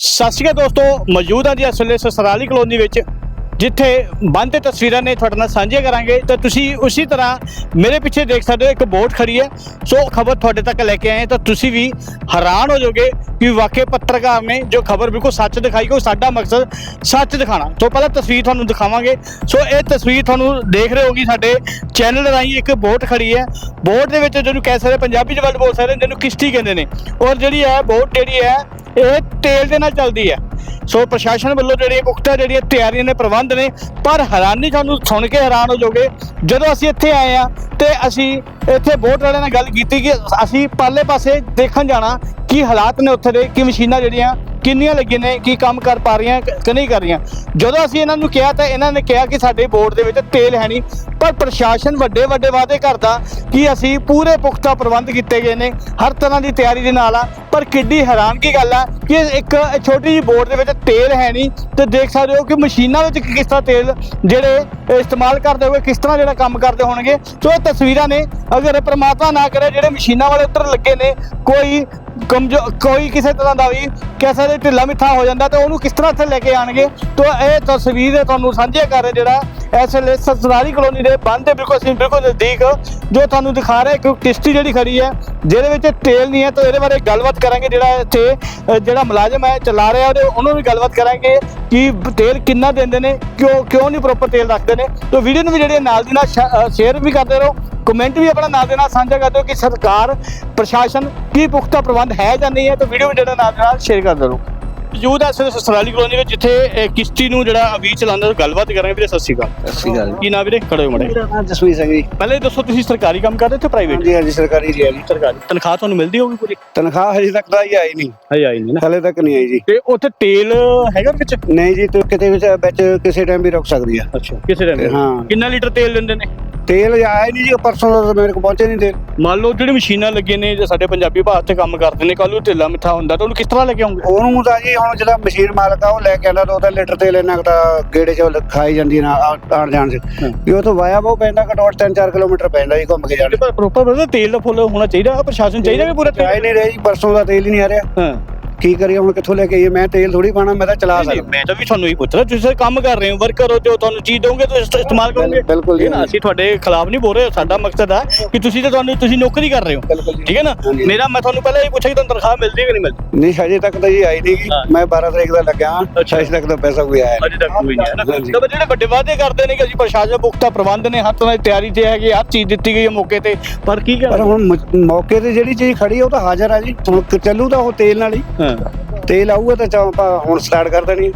ਸਤਿ ਸ਼੍ਰੀ ਅਕਾਲ ਦੋਸਤੋ, ਮੌਜੂਦ ਹਾਂ ਜੀ ਇਸ ਵੇਲੇ ਸਸਰਾਲੀ ਕਲੋਨੀ ਵਿੱਚ, ਜਿੱਥੇ ਬੰਦ 'ਤੇ ਤਸਵੀਰਾਂ ਨੇ ਤੁਹਾਡੇ ਨਾਲ ਸਾਂਝੀਆਂ ਕਰਾਂਗੇ। ਤਾਂ ਤੁਸੀਂ ਉਸੇ ਤਰ੍ਹਾਂ ਮੇਰੇ ਪਿੱਛੇ ਦੇਖ ਸਕਦੇ ਹੋ, ਇੱਕ ਬੋਟ ਖੜੀ ਹੈ। ਸੋ ਖਬਰ ਤੁਹਾਡੇ ਤੱਕ ਲੈ ਕੇ ਆਏ ਤਾਂ ਤੁਸੀਂ ਵੀ ਹੈਰਾਨ ਹੋ ਜਾਓਗੇ ਕਿ ਵਾਕਈ ਪੱਤਰਕਾਰ ਨੇ ਜੋ ਖਬਰ ਬਿਲਕੁਲ ਸੱਚ ਦਿਖਾਈ, ਕਿ ਸਾਡਾ ਮਕਸਦ ਸੱਚ ਦਿਖਾਣਾ ਤੋਂ ਪਹਿਲਾਂ ਤਸਵੀਰ ਤੁਹਾਨੂੰ ਦਿਖਾਵਾਂਗੇ। ਸੋ ਇਹ ਤਸਵੀਰ ਤੁਹਾਨੂੰ ਦੇਖ ਰਹੇ ਹੋਗੀ ਸਾਡੇ ਚੈਨਲ ਰਾਹੀਂ ਇੱਕ ਬੋਟ ਖੜੀ ਹੈ। ਬੋਟ ਦੇ ਵਿੱਚ ਜਿਹਨੂੰ ਕਹਿ ਸਕਦੇ ਪੰਜਾਬੀ ਚ ਵਰਡ ਬੋਲ ਸਕਦੇ ਜਿਹਨੂੰ ਕਿਸ਼ਤੀ ਕਹਿੰਦੇ ਨੇ। ਔਰ ਜਿਹੜੀ ਹੈ, ਬੋਟ ਜਿਹੜੀ ਹੈ ਇਹ ਤੇਲ ਦੇ ਨਾਲ ਚੱਲਦੀ ਹੈ। ਸੋ ਪ੍ਰਸ਼ਾਸਨ ਵੱਲੋਂ ਜਿਹੜੀਆਂ ਪੁਖਤਾ ਜਿਹੜੀਆਂ ਤਿਆਰੀਆਂ ਨੇ, ਪ੍ਰਬੰਧ ਨੇ, ਪਰ ਹੈਰਾਨੀ ਤੁਹਾਨੂੰ ਸੁਣ ਕੇ ਹੈਰਾਨ ਹੋ ਜਾਓਗੇ, ਜਦੋਂ ਅਸੀਂ ਇੱਥੇ ਆਏ ਆ ਤੇ ਅਸੀਂ ਇੱਥੇ ਬੋਟ ਵਾਲਿਆਂ ਨਾਲ ਗੱਲ ਕੀਤੀ ਕਿ ਅਸੀਂ ਪਾਲੇ ਪਾਸੇ ਦੇਖਣ ਜਾਣਾ, ਕੀ ਹਾਲਾਤ ਨੇ ਉੱਥੇ ਦੇ, ਕੀ ਮਸ਼ੀਨਾਂ ਜਿਹੜੀਆਂ ਕਿੰਨੀਆਂ ਲੱਗੀਆਂ ਨੇ, ਕੀ ਕੰਮ ਕਰ ਪਾ ਰਹੀਆਂ, ਕਿ ਨਹੀਂ ਕਰ ਰਹੀਆਂ। ਜਦੋਂ ਅਸੀਂ ਇਹਨਾਂ ਨੂੰ ਕਿਹਾ ਤਾਂ ਇਹਨਾਂ ਨੇ ਕਿਹਾ ਕਿ ਸਾਡੇ ਬੋਰਡ ਦੇ ਵਿੱਚ ਤੇਲ ਹੈ ਨਹੀਂ, ਪਰ ਪ੍ਰਸ਼ਾਸਨ ਵੱਡੇ ਵੱਡੇ ਵਾਅਦੇ ਕਰਦਾ ਕਿ ਅਸੀਂ ਪੂਰੇ ਪੁਖਤਾ ਪ੍ਰਬੰਧ ਕੀਤੇ ਗਏ ਨੇ, ਹਰ ਤਰ੍ਹਾਂ ਦੀ ਤਿਆਰੀ ਦੇ ਨਾਲ ਆ, ਪਰ ਕਿੱਡੀ ਹੈਰਾਨਗੀ ਗੱਲ ਆ ਕਿ ਇੱਕ ਛੋਟੀ ਜਿਹੀ ਬੋਰਡ ਦੇ ਵਿੱਚ ਤੇਲ ਹੈ ਨਹੀਂ, ਤੇ ਦੇਖ ਸਕਦੇ ਹੋ ਕਿ ਮਸ਼ੀਨਾਂ ਵਿੱਚ ਕਿਸ ਤਰ੍ਹਾਂ ਤੇਲ ਜਿਹੜੇ ਇਸਤੇਮਾਲ ਕਰਦੇ ਹੋਏ ਕਿਸ ਤਰ੍ਹਾਂ ਜਿਹੜਾ ਕੰਮ ਕਰਦੇ ਹੋਣਗੇ। ਸੋ ਇਹ ਤਸਵੀਰਾਂ ਨੇ, ਅਗਰ ਪ੍ਰਮਾਤਮਾ ਨਾ ਕਰੇ, ਜਿਹੜੇ ਮਸ਼ੀਨਾਂ ਵਾਲੇ ਉੱਤਰ ਲੱਗੇ ਨੇ, ਕੋਈ ਕਮਜ਼ੋ, ਕੋਈ ਕਿਸੇ ਤਰ੍ਹਾਂ ਦਾ ਵੀ ਕਿਸੇ ਦੇ ਢਿੱਲਾ ਮਿੱਠਾ ਹੋ ਜਾਂਦਾ ਤੇ ਉਹਨੂੰ ਕਿਸ ਤਰ੍ਹਾਂ ਇੱਥੇ ਲੈ ਕੇ ਆਣਗੇ? ਤੋ ਇਹ ਤਸਵੀਰ ਤੁਹਾਨੂੰ ਸਾਂਝੇ ਕਰ ਰਹੇ ਜਿਹੜਾ ਇਸ ਵੇਲੇ ਸਰਦਾਰੀ ਕਲੋਨੀ ਦੇ ਬੰਦ ਦੇ ਬਿਲਕੁਲ ਅਸੀਂ ਬਿਲਕੁਲ ਨਜ਼ਦੀਕ ਜੋ ਤੁਹਾਨੂੰ ਦਿਖਾ ਰਿਹਾ ਕਿ ਕਿਸ਼ਤੀ ਜਿਹੜੀ ਖੜੀ ਹੈ, ਜਿਹਦੇ ਵਿੱਚ ਤੇਲ ਨਹੀਂ ਹੈ, ਤਾਂ ਇਹਦੇ ਬਾਰੇ ਗੱਲਬਾਤ ਕਰਾਂਗੇ ਜਿਹੜਾ ਇੱਥੇ ਜਿਹੜਾ ਮੁਲਾਜ਼ਮ ਹੈ, ਚਲਾ ਰਿਹਾ ਉਹਦੇ ਉਹਨੂੰ ਵੀ ਗੱਲਬਾਤ ਕਰਾਂਗੇ ਕਿ ਤੇਲ ਕਿੰਨਾ ਦਿੰਦੇ ਨੇ, ਕਿਉਂ ਕਿਉਂ ਨਹੀਂ ਪ੍ਰੋਪਰ ਤੇਲ ਰੱਖਦੇ ਨੇ। ਤਾਂ ਵੀਡੀਓ ਨੂੰ ਵੀ ਜਿਹੜੇ ਨਾਲ ਦੀ ਨਾਲ ਸ਼ੇਅਰ ਵੀ ਕਰਦੇ ਰਹੋ ਕਮੈਂਟ ਵੀ ਆਪਣਾ ਨਾਲ ਦੇ ਨਾਲ ਸਾਂਝਾ ਕਰ ਦਿਓ ਕਿ ਸਰਕਾਰ, ਪ੍ਰਸ਼ਾਸਨ ਕੀ ਪੁਖਤਾ ਪ੍ਰਬੰਧ ਹੈ ਜਾਂ ਨਹੀਂ ਹੈ, ਤਾਂ ਵੀਡੀਓ ਵੀ ਜਿਹੜਾ ਨਾਲ ਦੇ ਨਾਲ ਸ਼ੇਅਰ ਕਰਦੇ ਰਹੋ। ਮੌਜੂਦ ਹੈ ਸਿਰ ਸਸਰਾਲੀ ਕਲੋਨੀ ਵਿੱਚ ਜਿੱਥੇ ਇਹ ਕਿਸ਼ਤੀ ਨੂੰ ਜਿਹੜਾ ਅਵੀ ਚਲਾਉਂਦਾ ਗੱਲਬਾਤ ਕਰਾਂਗੇ ਵੀਰੇ ਸਤਿ ਸ਼੍ਰੀ ਅਕਾਲ। ਸ਼੍ਰੀ ਅਕਾਲ ਕੀ ਨਾਮ ਵੀਰੇ? ਖੜੇ ਹੋ ਮੜੇ ਮੇਰਾ ਨਾਮ ਜਸਵੀਰ ਸਿੰਘ ਜੀ। ਪਹਿਲੇ ਦੱਸੋ ਤੁਸੀਂ ਸਰਕਾਰੀ ਕੰਮ ਕਰਦੇ ਹੋ ਤੇ ਪ੍ਰਾਈਵੇਟ ਹਾਂਜੀ ਹਾਂਜੀ ਸਰਕਾਰੀ ਜੀ। ਜੀ ਸਰਕਾਰੀ। ਤਨਖਾਹ ਤੁਹਾਨੂੰ ਮਿਲਦੀ ਹੋਊਗੀ ਪੂਰੀ? ਤਨਖਾਹ ਹਜੇ ਤੱਕ ਤਾਂ ਹੀ ਆਈ ਨਹੀਂ। ਹਜੇ ਆਈ ਨਹੀਂ ਨਾ। ਹਲੇ ਤੱਕ ਨਹੀਂ ਆਈ ਜੀ। ਤੇ ਉੱਥੇ ਤੇਲ ਹੈਗਾ ਵਿੱਚ? ਨਹੀਂ ਜੀ ਤੇ ਕਿਤੇ ਵਿੱਚ ਵਿੱਚ ਕਿਸੇ ਟਾਈਮ ਵੀ ਰੁਕ ਸਕਦੀ ਆ। ਅੱਛਾ ਕਿਸੇ ਟਾਈਮ ਹਾਂ। ਕਿੰਨਾ ਲੀਟਰ ਤੇਲ ਦਿੰਦੇ ਨੇ? ਤੇਲ ਆਇਆ ਹੀ ਨਹੀਂ ਜੀ ਪਰਸੋਂ ਦਾ ਮੇਰੇ ਕੋਲ ਪਹੁੰਚੇ ਨਹੀਂ ਤੇਲ। ਮੰਨ ਲਓ ਜਿਹੜੀ ਮਸ਼ੀਨਾਂ ਲੱਗੀਆਂ ਨੇ ਜੇ ਸਾਡੇ ਪੰਜਾਬੀ ਭਾਸ਼ਾ ਤੇ ਕੰਮ ਕਰਦੇ ਨੇ ਕੱਲ ਨੂੰ ਢਿੱਲਾ ਮਿੱਠਾ ਹੁੰਦਾ ਤਾਂ ਉਹਨੂੰ ਕਿਸ ਤਰ੍ਹਾਂ ਲੈ ਕੇ ਆਉਂਗੇ? ਉਹਨੂੰ ਤਾਂ ਜੀ ਹੁਣ ਜਿਹੜਾ ਮਸ਼ੀਨ ਮਾਲਕ ਆ ਉਹ ਲੈ ਕੇ ਆਉਂਦਾ ਦੋ ਤਿੰਨ ਲੀਟਰ ਤੇਲ ਇਹਨਾਂ ਕੁ ਤਾਂ ਗੇੜੇ 'ਚ ਖਾਈ ਜਾਂਦੀ ਨਾ ਆ- ਆਉਣ ਜਾਣ 'ਚ। ਵੀ ਉਹ ਤੋਂ ਵਾਇਆ ਬਹੁਤ ਪੈਂਦਾ ਘੱਟੋ ਘੱਟ 3-4 ਕਿਲੋਮੀਟਰ ਪੈਂਦਾ ਜੀ ਘੁੰਮ ਕੇ ਜਾਣ ਪਰ ਪ੍ਰੋਪਰ ਬਰਦਰ ਤੇਲ ਦਾ ਫੁੱਲ ਹੋਣਾ ਚਾਹੀਦਾ ਪ੍ਰਸ਼ਾਸਨ ਚਾਹੀਦਾ ਵੀ ਪੂਰਾ ਤੇਲ? ਨਹੀਂ ਰਿਹਾ ਜੀ ਪਰਸੋਂ ਦਾ ਤੇਲ ਹੀ ਨਹੀਂ ਆ ਰਿਹਾ। ਹਾਂ। ਕੀ ਕਰੀਏ ਹੁਣ ਕਿੱਥੋਂ ਲੈ ਕੇ ਆਈਏ? ਮੈਂ ਤੇਲ ਥੋੜੀ ਪਾਣਾ ਮੈਂ ਤਾਂ ਚਲਾ ਨਹੀਂ, ਸਕਦਾ। ਮੈਂ ਤਾਂ ਵੀ ਤੁਹਾਨੂੰ ਹੀ ਪੁੱਛ ਰਿਹਾ ਤੁਸੀਂ ਕੰਮ ਕਰ ਰਹੇ ਹੋ ਵਰਕਰ ਹੋ ਜੋ ਤੁਹਾਨੂੰ ਚੀਜ਼ ਦੋਗੇ ਤੁਸੀਂ ਇਸਤ- ਇਸਤੇਮਾਲ ਕਰੋਗੇ। ਬਿਲਕੁਲ ਜੀ ਇਹ ਨਾ ਅਸੀਂ ਤੁਹਾਡੇ ਖਿਲਾਫ ਨਹੀਂ ਬੋਲ ਰਹੇ ਸਾਡਾ ਮਕਸਦ ਹੈ ਕਿ ਤੁਸੀਂ ਤੇ ਤੁਹਾਨੂੰ ਤੁਸੀਂ ਨੌਕਰੀ ਕਰ ਰਹੇ ਹੋ। ਜੀ। ਠੀਕ ਹੈ ਨਾ? ਹਾਂਜੀ। ਮੇਰਾ ਮੈਂ ਤੁਹਾਨੂੰ ਪਹਿਲਾਂ ਇਹ ਪੁੱਛਿਆ ਕਿ ਤੁਹਾਨੂੰ ਤਨਖਾਹ ਮਿਲਦੀ ਹੈ ਕਿ ਨਹੀਂ ਮਿਲਦੀ? ਨਹੀਂ ਹਜੇ ਤੱਕ ਤਾਂ ਜੀ ਆਈ ਨਹੀਂ ਗੀ। ਹਾਂ। ਮੈਂ 12 ਤਰੀਕ ਦਾ ਲੱਗਿਆ ਹਾਂ ਅੱਛਾ। ਹਜੇ ਤੱਕ ਤਾਂ ਪੈਸਾ ਕੋਈ ਆਇਆ ਅਜੇ ਤੱਕ ਕੋਈ ਨਹੀਂ। ਹੈ ਨਾ। ਹਾਂਜੀ। ਤਾਂ ਜਿਹੜੇ ਵੱਡੇ ਵਾਅਦੇ ਕਰਦੇ ਨੇ ਕਿ ਅਸੀਂ ਪ੍ਰਸ਼ਾਸਨ ਪੁਖਤਾ ਪ੍ਰਬੰਧ ਨੇ ਹਰ ਤਰ੍ਹਾਂ ਦੀ ਤਿਆਰੀ ਤੇ ਹੈਗੀ ਹਰ ਚੀਜ਼ ਦਿੱਤੀ ਗਈ ਹੈ ਮੌਕੇ ਤੇ ਪਰ ਕੀ ਪਰ ਕਰ ਹੁਣ ਮ- ਮੌਕੇ ਤੇ ਜਿਹੜੀ ਚੀਜ਼ ਖੜੀ ਆ ਉਹ ਤਾਂ ਹਾਜ਼ਰ ਆ ਜੀ। ਹੁਣ ਕ- ਚੱਲੂ ਤਾਂ ਉਹ ਤੇਲ ਨਾਲ ਹੀ। ਹਾਂ। ਤੇਲ ਆਊਗਾ ਤਾਂ ਚਾ ਆਪਾਂ ਹੁਣ ਸਟਾਰਟ ਕਰ ਦੇਣੀ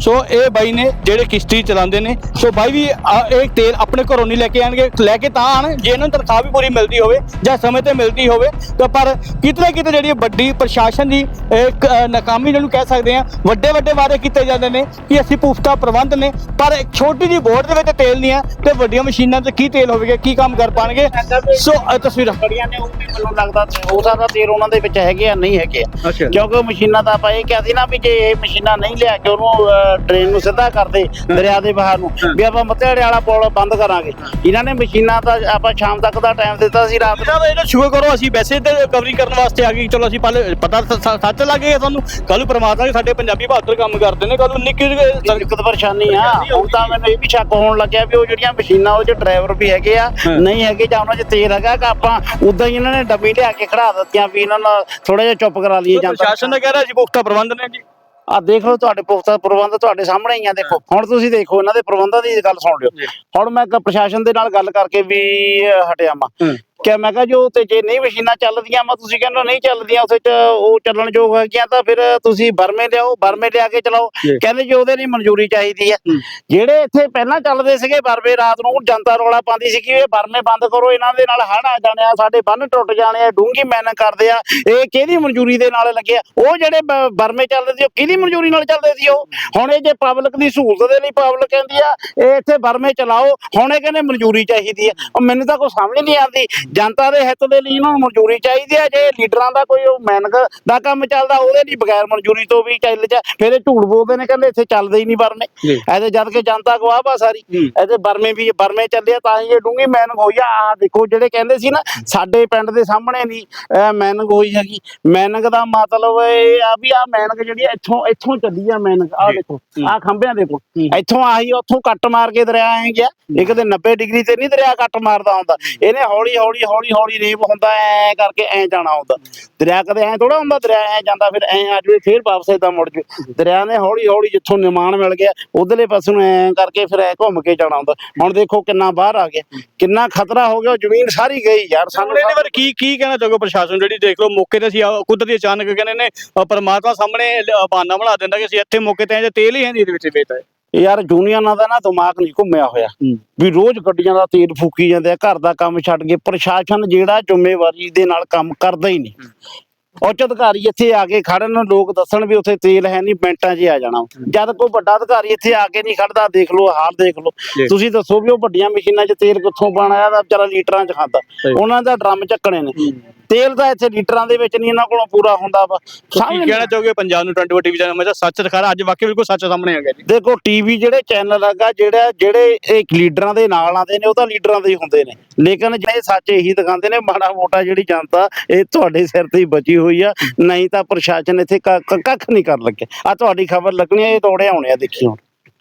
ਸੋ ਇਹ ਬਾਈ ਨੇ ਜਿਹੜੇ ਕਿਸ਼ਤੀ ਚਲਾਉਂਦੇ ਨੇ ਸੋ ਬਾਈ ਵੀ ਆ- ਇਹ ਤੇਲ ਆਪਣੇ ਘਰੋਂ ਨਹੀਂ ਲੈ ਕੇ ਆਣਗੇ ਲੈ ਕੇ ਤਾਂ ਆਣ ਜੇ ਇਹਨਾਂ ਨੂੰ ਤਨਖਾਹ ਵੀ ਪੂਰੀ ਮਿਲਦੀ ਹੋਵੇ ਜਾਂ ਸਮੇਂ ਤੇ ਮਿਲਦੀ ਹੋਵੇ ਤਾਂ ਪਰ ਕਿਤੇ ਨਾ ਕਿਤੇ ਜਿਹੜੀ ਵੱਡੀ ਪ੍ਰਸ਼ਾਸਨ ਦੀ ਇੱਕ ਨਾਕਾਮੀ ਜਿਹਨੂੰ ਕਹਿ ਸਕਦੇ ਆ ਵੱਡੇ ਵੱਡੇ ਵਾਅਦੇ ਕੀਤੇ ਜਾਂਦੇ ਨੇ ਕਿ ਅਸੀਂ ਪੁਖਤਾ ਪ੍ਰਬੰਧ ਨੇ ਪਰ ਇੱਕ ਛੋਟੀ ਜਿਹੀ ਬੋਟ ਦੇ ਵਿੱਚ ਤੇਲ ਨਹੀਂ ਹੈ ਤੇ ਵੱਡੀਆਂ ਮਸ਼ੀਨਾਂ ਤੇ ਕੀ ਤੇਲ ਹੋਵੇਗਾ ਕੀ ਕੰਮ ਕਰ ਪਾਣਗੇ? ਸੋ ਇਹ ਤਸਵੀਰਾਂ। ਬੜੀਆਂ ਨੇ ਉਹ ਮੈਨੂੰ ਲੱਗਦਾ ਹੋ ਸਕਦਾ ਤੇਲ ਉਹਨਾਂ ਦੇ ਵਿੱਚ ਹੈਗੇ ਆ ਨਹੀਂ ਹੈਗੇ ਆ। ਕਿਉਂਕਿ ਮਸ਼ੀਨਾਂ ਤਾਂ ਆਪਾਂ ਇਹ ਕਿਹਾ ਸੀ ਨਾ ਵੀ ਜੇ ਇਹ ਮਸ਼ੀਨਾਂ ਨਹੀਂ ਲਿਆ ਕੇ ਉਹਨੂੰ ਟ੍ਰੇਨ ਨੂੰ ਸਿੱਧਾ ਕਰਦੇ ਦਰਿਆ ਦੇ ਬਾਹਰ ਨੂੰ। ਵੀ ਆਪਾਂ ਮੱਤੇੜੇ ਵਾਲਾ ਪੁਲ ਬੰਦ ਕਰਾਂਗੇ। ਇਹਨਾਂ ਨੇ ਮਸ਼ੀਨਾਂ ਤਾਂ ਆਪਾਂ ਸ਼ਾਮ ਤੱਕ ਦਾ ਟਾਈਮ ਦਿੱਤਾ ਸੀ ਰਾਤ ਸਾਹਿਬ ਇਹਦਾ ਸ਼ੁਕਰ ਕਰੋ ਅਸੀਂ ਵੈਸੇ ਤੇ ਕਵਰਿੰਗ ਕਰਨ ਵਾਸਤੇ ਆ ਗਏ। ਚਲੋ ਅਸੀਂ ਪਹਿਲੇ ਪਤਾ ਸੱਚ ਲੱਗ ਤੁਹਾਨੂੰ। ਕੱਲ ਪਰਮਾਤਮਾ ਕਿ ਸਾਡੇ ਪੰਜਾਬੀ ਬਹਾਦਰ ਕੰਮ ਕਰਦੇ ਨੇ। ਕੱਲ ਨਿੱਕੀ ਦਿੱਕਤ ਪਰੇਸ਼ਾਨੀ ਆ। ਹੁਣ ਤਾਂ ਮੈਨੂੰ ਇਹ ਵੀ ਸ਼ੱਕ ਹੋਣ ਲੱਗਿਆ ਵੀ ਉਹ ਜਿਹੜੀਆਂ ਮਸ਼ੀਨਾਂ ਉਹ ਚ ਡਰਾਈਵਰ ਵੀ ਹੈਗੇ ਆ। ਨਹੀਂ ਹੈਗੇ ਜਾਂ ਉਹਨਾਂ ਚ ਤੇਲ ਹੈਗਾ ਕਿ ਆਪਾਂ ਉਦਾਂ ਹੀ ਇਹਨਾਂ ਨੇ ਡੱਬੀ ਲਿਆ ਕੇ ਖੜਾ ਦਿੱਤੀਆਂ ਵੀ ਇਹਨਾਂ ਨਾਲ ਥੋੜਾ ਜਿਹਾ ਚੁੱਪ ਕਰਾ ਲਈਏ ਜਾਂ ਪ੍ਰਸ਼ਾਸਨ ਦਾ ਕਹਿ ਰਿਹਾ ਜੀ ਪੁਖਤਾ ਪ੍ਰਬੰਧ ਨੇ ਜੀ। ਆ ਦੇਖ ਲਓ ਤੁਹਾਡੇ ਪੁਖਤਾ ਪ੍ਰਬੰਧ ਤੁਹਾਡੇ ਸਾਹਮਣੇ ਹੀ ਆ ਦੇਖੋ। ਹੁਣ ਤੁਸੀਂ ਦੇਖੋ ਇਹਨਾਂ ਦੇ ਪ੍ਰਬੰਧਾਂ ਦੀ ਗੱਲ ਸੁਣ ਲਿਓ। ਹੁਣ ਮੈਂ ਪ੍ਰਸ਼ਾਸਨ ਦੇ ਨਾਲ ਗੱਲ ਕਰਕੇ ਵੀ ਅਹ, ਹਟਿਆ ਮਾ ਹੂੰ। ਕਿ ਮੈਂ ਕਿਹਾ ਜੋ ਤੇ ਜੇ ਨਹੀਂ ਮਸ਼ੀਨਾਂ ਚੱਲਦੀਆਂ ਮੈਂ ਤੁਸੀਂ ਕਹਿੰਦੇ ਹੋ ਨਹੀਂ ਚੱਲਦੀਆਂ ਉਸੇ ਚ ਉਹ ਚੱਲਣ ਯੋਗ ਹੈਗੀਆਂ ਤਾਂ ਫਿਰ ਤੁਸੀਂ ਬਰਮੇ ਲਿਆਓ ਬਰਮੇ ਲਿਆ ਕੇ ਚਲਾਓ। ਕਹਿੰਦੇ ਜੀ ਉਹਦੇ ਲਈ ਮਨਜ਼ੂਰੀ ਚਾਹੀਦੀ ਹੈ। ਜਿਹੜੇ ਇੱਥੇ ਪਹਿਲਾਂ ਚੱਲਦੇ ਸੀਗੇ ਬਰਮੇ ਰਾਤ ਨੂੰ ਜਨਤਾ ਰੌਲਾ ਪਾਉਂਦੀ ਸੀ ਕਿ ਇਹ ਬਰਮੇ ਬੰਦ ਕਰੋ ਇਹਨਾਂ ਦੇ ਨਾਲ ਹੜ੍ਹ ਆ ਜਾਣੇ ਆ ਸਾਡੇ ਬੰਨ ਟੁੱਟ ਜਾਣੇ ਆ ਡੂੰਗੀ ਮੈਨਿੰਗ ਕਰਦੇ ਆ ਇਹ ਕਿਹਦੀ ਮਨਜ਼ੂਰੀ ਦੇ ਨਾਲ ਲੱਗੇ ਆ? ਉਹ ਜਿਹੜੇ ਬਰਮੇ ਚੱਲਦੇ ਸੀ ਉਹ ਕਿਹਦੀ ਮਨਜ਼ੂਰੀ ਨਾਲ ਚੱਲਦੇ ਸੀ ਉਹ? ਹੁਣ ਇਹ ਜੇ ਪਬਲਿਕ ਦੀ ਸਹੂਲਤ ਦੇ ਲਈ ਪਬਲਿਕ ਕਹਿੰਦੀ ਆ ਇਹ ਇੱਥੇ ਬਰਮੇ ਚਲਾਓ ਹੁਣ ਇਹ ਕਹਿੰਦੇ ਮਨਜ਼ੂਰੀ ਚਾਹੀਦੀ ਆ ਮੈਨੂੰ ਤਾਂ ਕੋਈ ਸਮਝ ਨਹੀਂ ਆਉਂਦੀ। ਜਨਤਾ ਦੇ ਹਿੱਤ ਦੇ ਲਈ ਇਹਨਾਂ ਨੂੰ ਮਨਜ਼ੂਰੀ ਚਾਹੀਦੀ ਹੈ ਜੇ ਲੀਡਰਾਂ ਦਾ ਕੋਈ ਮੈਨਕ ਦਾ ਕੰਮ ਚੱਲਦਾ ਉਹਦੇ ਲਈ ਬਗੈਰ ਮਨਜ਼ੂਰੀ ਤੋਂ ਵੀ ਚੱਲ ਜਾ। ਫਿਰ ਇਹ ਝੂਠ ਬੋਲਦੇ ਨੇ ਕਹਿੰਦੇ ਇੱਥੇ ਚੱਲਦੇ ਹੀ ਨਹੀਂ ਬਰਮੇ। ਐਦੇ ਜਦ ਕਿ ਜਨਤਾ ਗਵਾਹ ਬਾ ਸਾਰੀ। ਇਹਦੇ ਬਰਮੇ ਵੀ ਬਰਮੇ ਚੱਲਿਆ ਤਾਂ ਹੀ ਇਹ ਡੂੰਗੀ ਮੈਨਕ ਹੋਈ ਆ। ਆਹ ਦੇਖੋ ਜਿਹੜੇ ਕਹਿੰਦੇ ਸੀ ਨਾ ਸਾਡੇ ਪਿੰਡ ਦੇ ਸਾਹਮਣੇ ਨਹੀਂ ਮੈਨਕ ਹੋਈ ਹੈਗੀ। ਮੈਨਕ ਦਾ ਮਤਲਬ ਇਹ ਆ ਵੀ ਆ ਮੈਨਕ ਜਿਹੜੀ ਆ ਇੱਥੋਂ ਇੱਥੋਂ ਚੱਲੀ ਆ ਮੈਨਕ। ਆ ਜੀ। ਦੇਖੋ ਹੂੰ। ਆ ਖੰਭਿਆਂ ਦੇ ਕੋਲ। ਇੱਥੋਂ ਆਹੀ ਉੱਥੋਂ ਕੱਟ ਮਾਰ ਕੇ ਦਰਿਆ ਐ ਗਿਆ। ਇੱਕ ਤੇ 90 ਡਿਗਰੀ ਤੇ ਨਹੀਂ ਦਰਿਆ ਕੱਟ ਮਾਰਦਾ ਹੁੰਦਾ। ਇਹਨੇ ਹੌਲੀ ਹੌਲੀ ਹੌਲੀ ਹੌਲੀ ਰੇਪ ਹੁੰਦਾ ਐ ਕਰਕੇ ਐ ਜਾਣਾ ਹੁੰਦਾ। ਦਰਿਆ ਕਦੇ ਐ ਥੋੜਾ ਹੁੰਦਾ ਦਰਿਆ ਐ ਜਾਂਦਾ ਫਿਰ ਐ ਆ ਜਾਵੇ ਫਿਰ ਵਾਪਸ ਏਦਾਂ ਮੁੜ ਜਾਵੇ। ਦਰਿਆ ਨੇ ਹੌਲੀ ਹੌਲੀ ਜਿੱਥੋਂ ਨਿਮਾਣ ਮਿਲ ਗਿਆ ਉਧਰਲੇ ਪਾਸੇ ਨੂੰ ਐ ਕਰਕੇ ਫਿਰ ਐ ਘੁੰਮ ਕੇ ਜਾਣਾ ਹੁੰਦਾ। ਹੁਣ ਦੇਖੋ ਕਿੰਨਾ ਬਾਹਰ ਆ ਗਿਆ ਕਿੰਨਾ ਖਤਰਾ ਹੋ ਗਿਆ ਜ਼ਮੀਨ ਸਾਰੀ ਗਈ ਯਾਰ ਸਾਨੂੰ ਇਹਦੇ ਬਾਰੇ ਕੀ ਕੀ ਕਹਿਣਾ ਚਾਹੋਗੇ ਪ੍ਰਸ਼ਾਸਨ ਜਿਹੜੀ ਦੇਖ ਲਓ ਮੌਕੇ ਤੇ ਅਸੀਂ ਕੁਦਰਤੀ ਅਚਾਨਕ ਕਹਿੰਦੇ ਨੇ ਪਰਮਾਤਮਾ ਸਾਹਮਣੇ ਬਹਾਨਾ ਬਣਾ ਦਿੰਦਾ ਕਿ ਅਸੀਂ ਇੱਥੇ ਮੌਕੇ ਤੇ ਆਏ ਤੇਲ ਹੀ ਹੈ ਨਹੀਂ ਇਹਦੇ ਵਿੱਚ ਵੇਚਦਾ ਯਾਰ ਯੂਨੀਅਨਾਂ ਦਾ ਨਾ ਦਿਮਾਗ ਨਹੀਂ ਘੁੰਮਿਆ ਹੋਇਆ। ਵੀ ਰੋਜ਼ ਗੱਡੀਆਂ ਦਾ ਤੇਲ ਫੂਕੀ ਜਾਂਦੇ ਆ ਘਰ ਦਾ ਕੰਮ ਛੱਡ ਕੇ ਪ੍ਰਸ਼ਾਸਨ ਜਿਹੜਾ ਜ਼ਿੰਮੇਵਾਰੀ ਦੇ ਨਾਲ ਕੰਮ ਕਰਦਾ ਹੀ ਨਹੀਂ। ਉੱਚ ਅਧਿਕਾਰੀ ਇੱਥੇ ਆ ਕੇ ਖੜਨ ਲੋਕ ਦੱਸਣ ਵੀ ਉੱਥੇ ਤੇਲ ਹੈ ਨਹੀਂ ਮਿੰਟਾਂ 'ਚ ਆ ਜਾਣਾ। ਜਦ ਕੋਈ ਵੱਡਾ ਅਧਿਕਾਰੀ ਇੱਥੇ ਆ ਕੇ ਨਹੀਂ ਖੜਦਾ ਦੇਖ ਲਓ ਹਾਲ ਦੇਖ ਲਓ। ਤੁਸੀਂ ਦੱਸੋ ਵੀ ਉਹ ਵੱਡੀਆਂ ਮਸ਼ੀਨਾਂ 'ਚ ਤੇਲ ਕਿੱਥੋਂ ਪਾਣਾ ਆ ਦਾ ਵਿਚਾਰਾ ਲੀਟਰਾਂ 'ਚ ਖਾਂਦਾ। ਉਹਨਾਂ ਦਾ ਡਰਮ ਚੱਕਣੇ ਨੇ। ਤੇਲ ਤਾਂ ਇੱਥੇ ਲੀਟਰਾਂ ਦੇ ਵਿੱਚ ਨਹੀਂ ਇਹਨਾਂ ਕੋਲੋਂ ਪੂਰਾ ਹੁੰਦਾ ਵਾ। ਕੀ ਕਹਿਣਾ ਚਾਹੋਗੇ ਪੰਜਾਬ ਨੂੰ 24 ਟੀਵੀ ਚੈਨਲ ਮੈਂ ਸੱਚ ਦਿਖਾ ਰਿਹਾ ਅੱਜ ਵਾਕਈ ਬਿਲਕੁਲ ਸੱਚ ਸਾਹਮਣੇ ਆ ਗਿਆ ਜੀ। ਦੇਖੋ ਟੀਵੀ ਜਿਹੜੇ ਚੈਨਲ ਹੈਗਾ ਜਿਹੜਾ ਜਿਹੜੇ ਇਹ ਲੀਡਰਾਂ ਦੇ ਨਾਲ ਆਉਂਦੇ ਨੇ ਉਹ ਤਾਂ ਲੀਡਰਾਂ ਦੇ ਹੀ ਹੁੰਦੇ ਨੇ। ਲੇਕਿਨ ਜਿਹੜੇ ਸੱਚ ਇਹੀ ਦਿਖਾਉਂਦੇ ਨੇ ਮਾੜਾ ਮੋਟਾ ਜਿਹੜੀ ਜਨਤਾ ਇਹ ਤੁਹਾਡੇ ਸਿਰ ਤੇ ਹੀ ਬਚੀ ਹੋਈ ਆ। ਨਹੀਂ ਤਾਂ ਪ੍ਰਸ਼ਾਸਨ ਇੱਥੇ ਕੱਖ ਨਹੀਂ ਕਰ ਲੱਗੇ। ਆ ਤੁਹਾਡੀ ਖਬਰ ਲੱਗਣੀ ਇਹ ਤੋੜੇ ਆਉਣੇ ਆ ਦੇਖੀ ਹੁਣ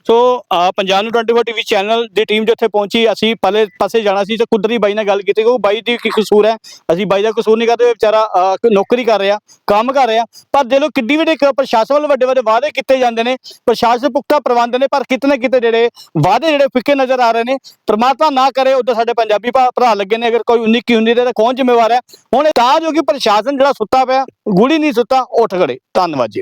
ਸੋ ਪੰਜਾਬ ਨੂੰ 24 ਟੀਵੀ ਚੈਨਲ ਦੀ ਟੀਮ ਜਿੱਥੇ ਪਹੁੰਚੀ, ਅਸੀਂ ਪਹਿਲੇ ਪਾਸੇ ਜਾਣਾ ਸੀ ਤੇ ਕੁਦਰਤੀ ਬਾਈ ਨਾਲ ਗੱਲ ਕੀਤੀ ਕਿ ਉਹ ਬਾਈ ਦੀ ਕੀ ਕਸੂਰ ਹੈ? ਅਸੀਂ ਬਾਈ ਦਾ ਕਸੂਰ ਨਹੀਂ ਕਰਦੇ ਵਿਚਾਰਾ ਨੌਕਰੀ ਕਰ ਰਿਹਾ, ਕੰਮ ਕਰ ਰਿਹਾ, ਪਰ ਦੇ ਲੋ ਕਿੱਡੀ ਵੱਡੀ ਪ੍ਰਸ਼ਾਸਨ ਵੱਲੋਂ ਵੱਡੇ ਵੱਡੇ ਵਾਅਦੇ ਕੀਤੇ ਜਾਂਦੇ ਨੇ, ਪ੍ਰਸ਼ਾਸਨ ਪੁਖਤਾ ਪ੍ਰਬੰਧ ਨੇ, ਪਰ ਕਿਤੇ ਨਾ ਕਿਤੇ ਜਿਹੜੇ ਵਾਅਦੇ ਜਿਹੜੇ ਫਿੱਕੇ ਨਜ਼ਰ ਆ ਰਹੇ ਨੇ, ਪ੍ਰਮਾਤਮਾ ਨਾ ਕਰੇ, ਉਧਰ ਸਾਡੇ ਪੰਜਾਬੀ ਭਾ- ਭਰਾ ਲੱਗੇ ਨੇ, ਅਗਰ ਕੋਈ 19 ਕੀ 19 ਦੇ, ਤਾਂ ਕੌਣ ਜ਼ਿੰਮੇਵਾਰ ਹੈ? ਹੁਣ ਇਹ ਤਾਂ ਜੋ ਕਿ ਪ੍ਰਸ਼ਾਸਨ ਜਿਹੜਾ ਸੁੱਤਾ ਪਿਆ ਗੁੜੀ ਨਹੀਂ ਸੁੱਤਾ, ਉੱਠ ਖੜੇ ਧੰਨਵਾਦ ਜੀ।